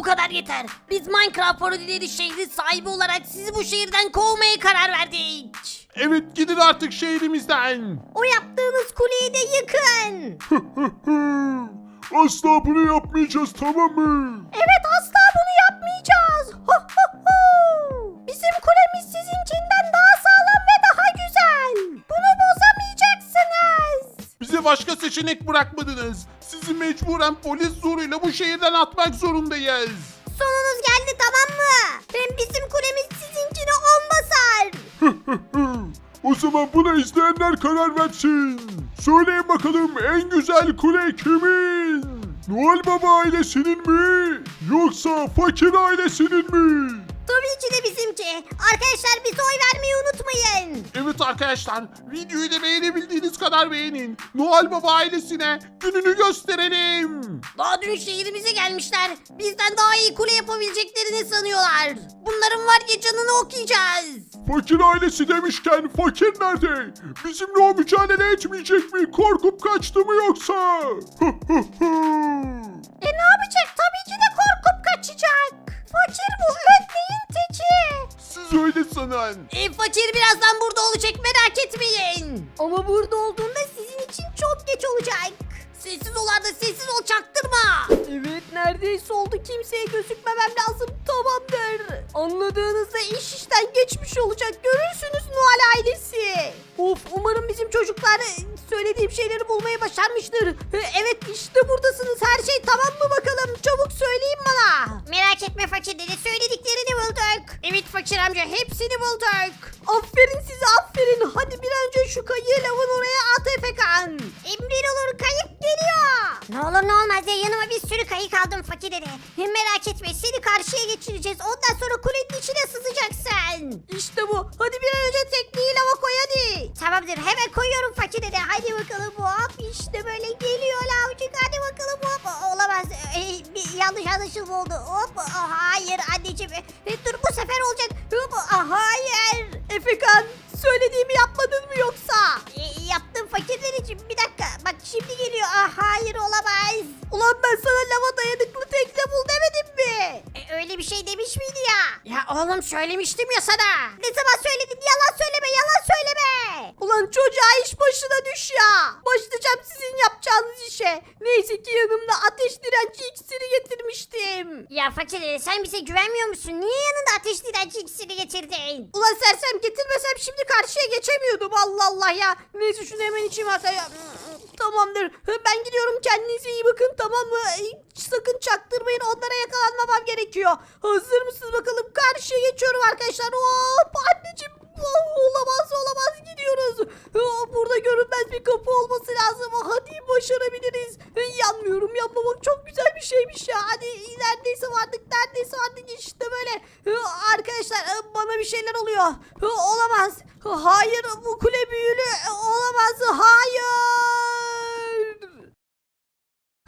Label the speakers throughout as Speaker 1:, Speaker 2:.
Speaker 1: Bu kadar yeter. Biz Minecraft parodileri şehri sahibi olarak sizi bu şehirden kovmaya karar verdik.
Speaker 2: Evet gidin artık şehrimizden.
Speaker 1: O yaptığınız kuleyi de yıkın.
Speaker 2: Asla bunu yapmayacağız tamam mı?
Speaker 1: Evet asla bunu yapmayacağız. Ho, ho, ho. Bizim kulemiz sizinkinden daha sağlam ve daha güzel. Bunu bozamayacaksınız.
Speaker 2: Bize başka seçenek bırakmadınız. Sizi mecburen polis zoruyla bu şehirden atmak zorundayız.
Speaker 1: Sonunuz geldi tamam mı? Hem bizim kulemiz sizinkine on basar.
Speaker 2: o zaman buna izleyenler karar versin. Söyleyin bakalım en güzel kule kimin? Noel Baba ailesinin mi? Yoksa fakir ailesinin mi?
Speaker 1: Tabii ki de bizimki. Arkadaşlar bize oy vermeyi unutmayın.
Speaker 2: Evet arkadaşlar videoyu da beğenebildiğiniz kadar beğenin. Noel Baba ailesine gününü gösterelim.
Speaker 1: Daha dün şehrimize gelmişler. Bizden daha iyi kule yapabileceklerini sanıyorlar. Bunların var ya canını okuyacağız.
Speaker 2: Fakir ailesi demişken fakir nerede? Bizimle o mücadele etmeyecek mi? Korkup kaçtı mı yoksa?
Speaker 1: E ne yapacak? Tabii ki de korkup kaçacak. Fakir teki.
Speaker 2: Siz öyle sanın.
Speaker 1: E, fakir birazdan burada olacak merak etmeyin. Ama burada olduğunda sizin için çok geç olacak. Sessiz ol Arda sessiz ol çaktırma.
Speaker 3: Evet neredeyse oldu kimseye gözükmemem lazım tamamdır. Anladığınızda iş işten geçmiş olacak görürsünüz Noel ailesi. Of umarım bizim çocuklar e, söylediğim şeyleri bulmayı başarmıştır. Evet işte buradasınız her şey tamam mı
Speaker 1: Evet fakir amca hepsini bulduk.
Speaker 3: Aferin size aferin hadi bir an önce şu kayığı lavın oraya at Efekan.
Speaker 1: Emrin olur kayık geliyor. Ne olur ne olmaz ya yanıma bir sürü kayık aldım fakir dedi. Hem merak etme seni karşıya geçireceğiz. Ondan sonra kulenin içine sızacaksın.
Speaker 3: İşte bu hadi bir an önce tekneyi lava koy hadi.
Speaker 1: Tamamdır hemen koyuyorum fakir dedi. Hadi bakalım hop işte böyle geliyor lavcık. Hadi bakalım hop. Olamaz. Ee, bir yanlış anlaşılma oldu. Hop. Bir şey demiş miydi ya? Ya oğlum söylemiştim ya sana. Ne zaman söyledin? Yalan söyleme, yalan söyleme.
Speaker 3: Ulan çocuğa iş başına düş ya. Başlayacağım sizin yapacağınız işe. Neyse ki yanımda ateş direnci iksiri getirmiştim.
Speaker 1: Ya fakir sen bize güvenmiyor musun? Niye yanında ateş direnci iksiri getirdin?
Speaker 3: Ulan sersem getirmesem şimdi karşıya geçemiyordum Allah Allah ya. Neyse şunu hemen içeyim hatta ya. Tamamdır. Ben gidiyorum kendinize iyi bakın tamam mı? Sakın çaktırmayın onlara yakalanmamam gerekiyor. Hazır mısınız bakalım? Karşıya geçiyorum arkadaşlar. Hop anneciğim. Oh, Olamaz olamaz gidiyoruz. Oh, Burada görünmez bir kapı olması lazım. Hadi başarabiliriz. Yanmıyorum yanmamak çok güzel bir şeymiş ya. Hadi neredeyse vardık neredeyse vardık işte böyle. Arkadaşlar bana bir şeyler oluyor. Olamaz. Hayır bu kule büyülü. Olamaz. Hayır.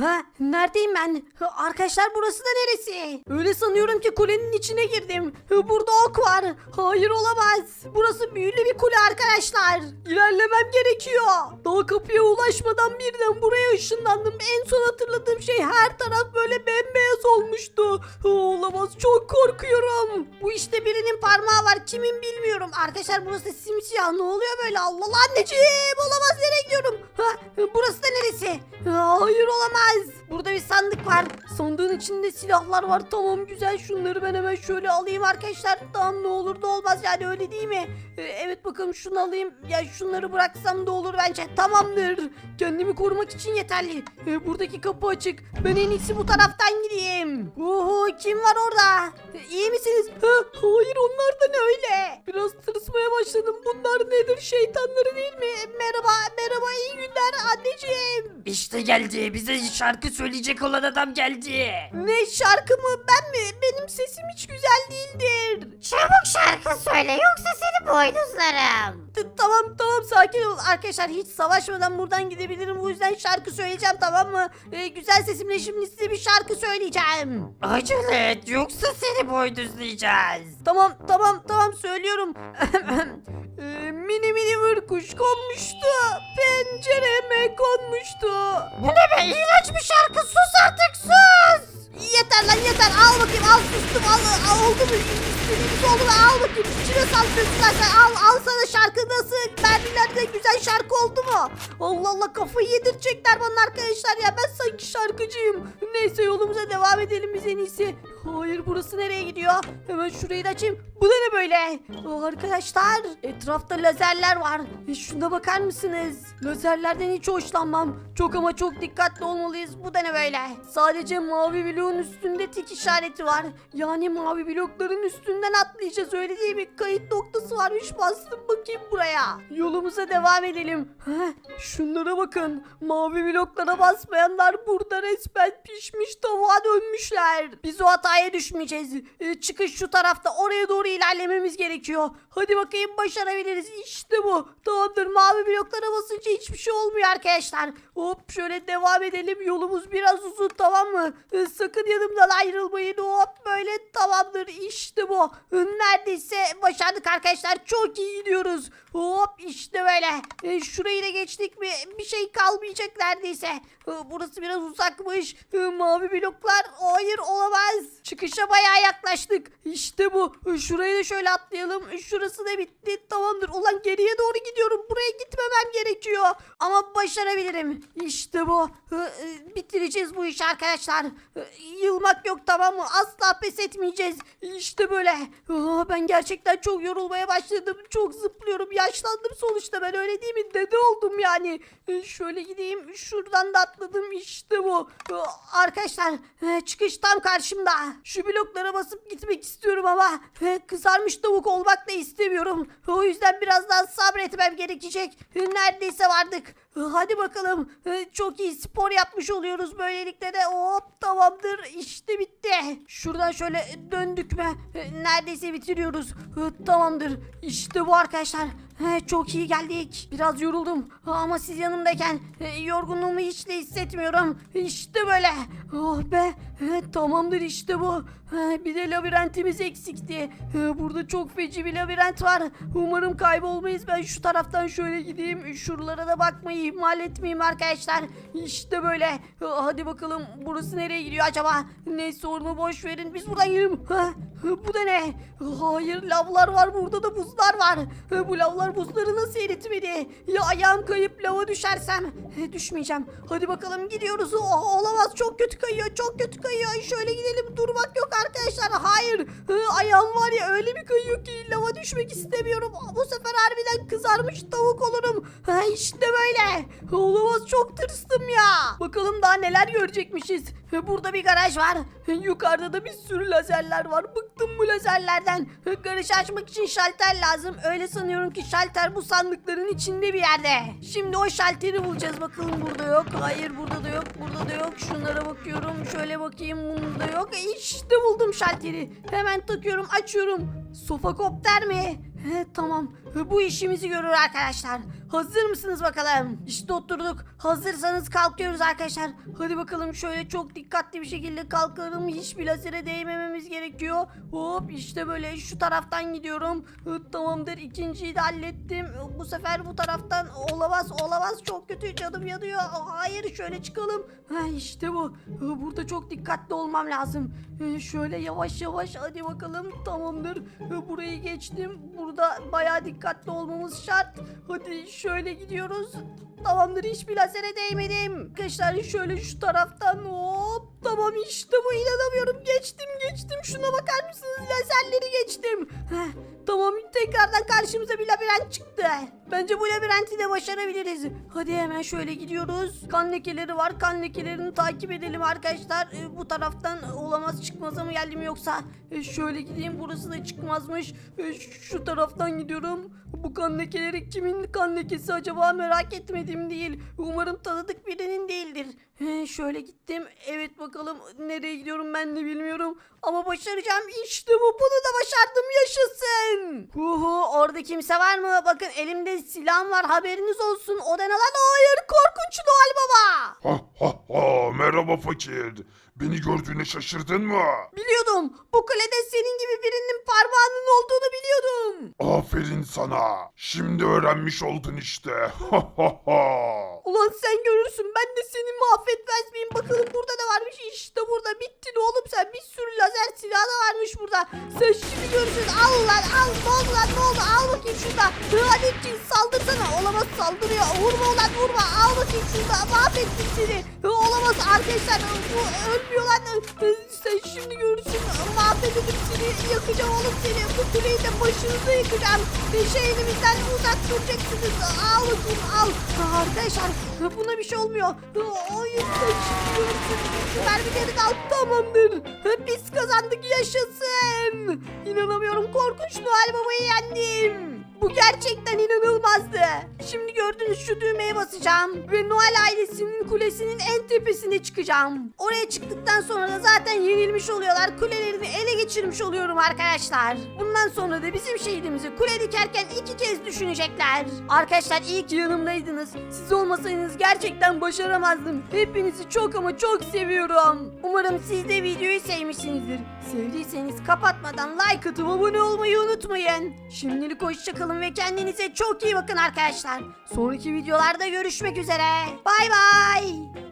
Speaker 3: Ha, neredeyim ben? Arkadaşlar burası da neresi? Öyle sanıyorum ki kulenin içine girdim. Burada ok var. Hayır olamaz. Burası büyülü bir kule arkadaşlar. İlerlemem gerekiyor. Daha kapıya ulaşmadan birden buraya ışınlandım. En son hatırladığım şey her taraf böyle bembeyaz olmuştu. Olamaz çok korkuyorum. Bu işte birinin parmağı var kimin bilmiyorum. Arkadaşlar burası simsiyah ne oluyor böyle Allah anneciğim olamaz nereye gidiyorum? Ha, burası da neresi? Ha, Hayır olamaz. Burada bir sandık var. Sandığın içinde silahlar var. Tamam güzel şunları ben hemen şöyle alayım arkadaşlar. Tamam ne olur da olmaz yani öyle değil mi? Ee, evet bakalım şunu alayım. Ya şunları bıraksam da olur bence. Tamamdır. Kendimi korumak için yeterli. Ee, buradaki kapı açık. Ben en iyisi bu taraftan gideyim. Oho kim var orada? Ee, iyi misiniz? Ha, hayır onlar da ne öyle? Biraz tırsmaya başladım. Bunlar nedir? Şeytanları değil mi? Merhaba merhaba iyi günler anneciğim.
Speaker 4: İşte geldi. Bize şarkı söyleyecek olan adam geldi.
Speaker 3: Ne şarkı mı ben mi? Benim sesim hiç güzel değildir.
Speaker 1: Çabuk şarkı söyle yoksa seni boynuzlarım.
Speaker 3: T- tamam tamam sakin ol. Arkadaşlar hiç savaşmadan buradan gidebilirim. Bu yüzden şarkı söyleyeceğim tamam mı? Ee, güzel sesimle şimdi size bir şarkı söyleyeceğim.
Speaker 4: Acı Evet yoksa seni boyduzlayacağız.
Speaker 3: Tamam tamam tamam söylüyorum. Ee, mini mini bir kuş konmuştu. Pencereme konmuştu.
Speaker 4: Bu ne be? İğrenç bir şarkı. Sus artık sus.
Speaker 1: Yeter lan yeter. Al bakayım al sustum. Al, al oldu mu? İstediğimiz oldu mu? Al bakayım içine sal sözler sen al al sana şarkı. Nasıl? Berlinler'de güzel şarkı oldu mu?
Speaker 3: Allah Allah kafayı yedirecekler bana arkadaşlar ya. Ben sanki şarkıcıyım. Neyse yolumuza devam edelim biz en iyisi. Hayır burası nereye gidiyor? Hemen şurayı da açayım. Bu da ne böyle? Aa, arkadaşlar etrafta lazerler var. E, şuna bakar mısınız? Lazerlerden hiç hoşlanmam. Çok ama çok dikkatli olmalıyız. Bu da ne böyle? Sadece mavi bloğun üstünde tik işareti var. Yani mavi blokların üstünden atlayacağız öyle değil mi? Kayıt noktası varmış bastım bakayım buraya. Yolumuza devam edelim. Heh, şunlara bakın. Mavi bloklara basmayanlar burada resmen pişmiş tavuğa dönmüşler. Biz o hataya düşmeyeceğiz. Ee, çıkış şu tarafta oraya doğru ilerlememiz gerekiyor. Hadi bakayım başarabiliriz. İşte bu. Tamamdır mavi bloklara basınca hiçbir şey olmuyor arkadaşlar. Hop şöyle devam edelim. Yolumuz biraz uzun tamam mı? Ee, sakın yanımdan ayrılmayın. Hop böyle tamamdır. İşte bu. Neredeyse başardık arkadaşlar. Çok iyi gidiyoruz. Hop işte böyle. Ee, şurayı da geçtik mi bir şey kalmayacak neredeyse. Ee, burası biraz uzakmış. Ee, mavi bloklar hayır olamaz. Çıkışa bayağı yaklaştık. İşte bu. Ee, şurayı da şöyle atlayalım. Şurası da bitti. Tamamdır. Ulan geriye doğru gidiyorum. Buraya gitmemem gerekiyor. Ama başarabilirim. İşte bu. Ee, e, bitireceğiz bu işi arkadaşlar. Ee, yılmak yok tamam mı? Asla pes etmeyeceğiz. İşte böyle. Aa, ben gerçekten çok yorulmaya başladım. Çok zıplıyorum. Yaşlandım sonuçta ben öyle değil mi? Dede oldum yani. Ee, şöyle gideyim. Şuradan da atladım. İşte bu. Ee, arkadaşlar e, çıkış tam karşımda. Şu bloklara basıp gitmek istiyorum ama e, kızarmış tavuk olmak da istemiyorum. O yüzden biraz daha sabretmem gerekecek. E, neredeyse vardık. E, Hadi bakalım. E, Çok iyi spor yapmış oluyoruz böylelikle de. Hop tamamdır. İşte bitti. Şuradan şöyle döndük mü? E, Neredeyse bitiriyoruz. Tamamdır. İşte bu arkadaşlar. Çok iyi geldik. Biraz yoruldum ama siz yanımdayken e, yorgunluğumu hiç de hissetmiyorum. İşte böyle. Oh be. Tamamdır işte bu. Bir de labirentimiz eksikti. Burada çok feci bir labirent var. Umarım kaybolmayız. Ben şu taraftan şöyle gideyim. Şuralara da bakmayı ihmal etmeyeyim arkadaşlar. İşte böyle. Hadi bakalım burası nereye gidiyor acaba? Neyse onu boş verin. Biz buradan gidelim. Bu da ne? Hayır lavlar var burada da buzlar var. Bu lavlar buzları nasıl eritmedi? Ya ayağım kayıp lava düşersem? Düşmeyeceğim. Hadi bakalım gidiyoruz. Oh, olamaz çok kötü kayıyor çok kötü kayıyor. Şöyle gidelim durmak yok arkadaşlar. Hayır. Ayağım var ya öyle bir kayıyor ki lava düşmek istemiyorum. Bu sefer harbiden kızarmış tavuk olurum. İşte böyle. Olamaz çok tırstım ya. Bakalım daha neler görecekmişiz. Burada bir garaj var. Yukarıda da bir sürü lazerler var. Bıktım bu lazerlerden. Garajı açmak için şalter lazım. Öyle sanıyorum ki şalter bu sandıkların içinde bir yerde. Şimdi o şalteri bulacağız. Bakalım burada yok. Hayır burada da yok. Burada da yok. Şunlara bakıyorum. Şöyle bakayım. Bunda yok. E, İşte buldum şalteri. Hemen takıyorum. Açıyorum. Sofakopter mi? He, tamam. Bu işimizi görür arkadaşlar. Hazır mısınız bakalım? İşte oturduk. Hazırsanız kalkıyoruz arkadaşlar. Hadi bakalım şöyle çok dikkatli bir şekilde kalkalım. Hiçbir lazere değmememiz gerekiyor. Hop işte böyle şu taraftan gidiyorum. E, Tamamdır ikinciyi de hallettim. Bu sefer bu taraftan olamaz olamaz. Çok kötü canım yanıyor. Hayır şöyle çıkalım. Ha, işte bu. Burada çok dikkatli olmam lazım. Şöyle yavaş yavaş hadi bakalım. Tamamdır. Burayı geçtim. Burada bayağı dikkatli olmamız şart. Hadi şöyle gidiyoruz. Tamamdır hiçbir lazere değmedim. Arkadaşlar şöyle şu taraftan hop tamam işte bu inanamıyorum geçtim geçtim şuna bakar mısınız lazerleri geçtim. Heh, tamam tekrardan karşımıza bir labirent çıktı. Bence bu labirenti de başarabiliriz. Hadi hemen şöyle gidiyoruz. Kan lekeleri var kan lekelerini takip edelim arkadaşlar. Ee, bu taraftan olamaz çıkmaza mı geldim yoksa Ee, şöyle gideyim burası da çıkmazmış. Ee, şu taraftan gidiyorum. Bu kan lekeleri kimin kan lekesi acaba merak etmedim değil. Umarım tanıdık birinin değildir. Ee, şöyle gittim. Evet bakalım nereye gidiyorum ben de bilmiyorum. Ama başaracağım. İşte bu. Bunu da başardım. Yaşasın. Uhu, orada kimse var mı? Bakın elimde silahım var. Haberiniz olsun. O da ne lan? Hayır korkunç Noel Baba.
Speaker 2: Ha ha ha merhaba fakir. Beni gördüğüne şaşırdın mı?
Speaker 3: Biliyordum. Bu kulede senin gibi birinin parmağının olduğunu biliyordum.
Speaker 2: Aferin sana. Şimdi öğrenmiş oldun işte.
Speaker 3: Ulan sen görürsün ben de seni mahvetmez miyim? Bakalım burada da varmış işte burada bittin oğlum sen bir sürü lazer silahı da varmış burada. Sen şimdi görürsün al lan al ne oldu lan ne oldu al bakayım şurada. Hadi cin saldırsana olamaz saldırıyor vurma ulan vurma bakayım şurada mahvettim seni. Olamaz arkadaşlar ölmüyor lan. Sen şimdi görürsün mahvedelim seni yakacağım oğlum seni. Bu kuleyi de başınıza yakacağım. Bir şey elimizden uzak duracaksınız. Al bakayım al. Arkadaşlar buna bir şey olmuyor. Hayır sen şimdi görürsün. Şu mermileri al tamamdır. Biz kazandık yaşasın. İnanamıyorum korkunç Noel Baba'yı yendim. Bu gerçekten inanılmazdı. Şimdi gördüğünüz şu düğmeye basacağım ve Noel ailesinin kulesinin en tepesine çıkacağım. Oraya çıktıktan sonra da zaten yenilmiş oluyorlar. Kulelerini ele geçirmiş oluyorum arkadaşlar. Bundan sonra da bizim şehidimizi kule dikerken iki kez düşünecekler. Arkadaşlar iyi ki yanımdaydınız. Siz olmasaydınız gerçekten başaramazdım. Hepinizi çok ama çok seviyorum. Umarım siz de videoyu sevmişsinizdir. Sevdiyseniz kapatmadan like atıp abone olmayı unutmayın. Şimdilik hoşçakalın ve kendinize çok iyi bakın arkadaşlar. Sonraki videolarda görüşmek üzere. Bay bay.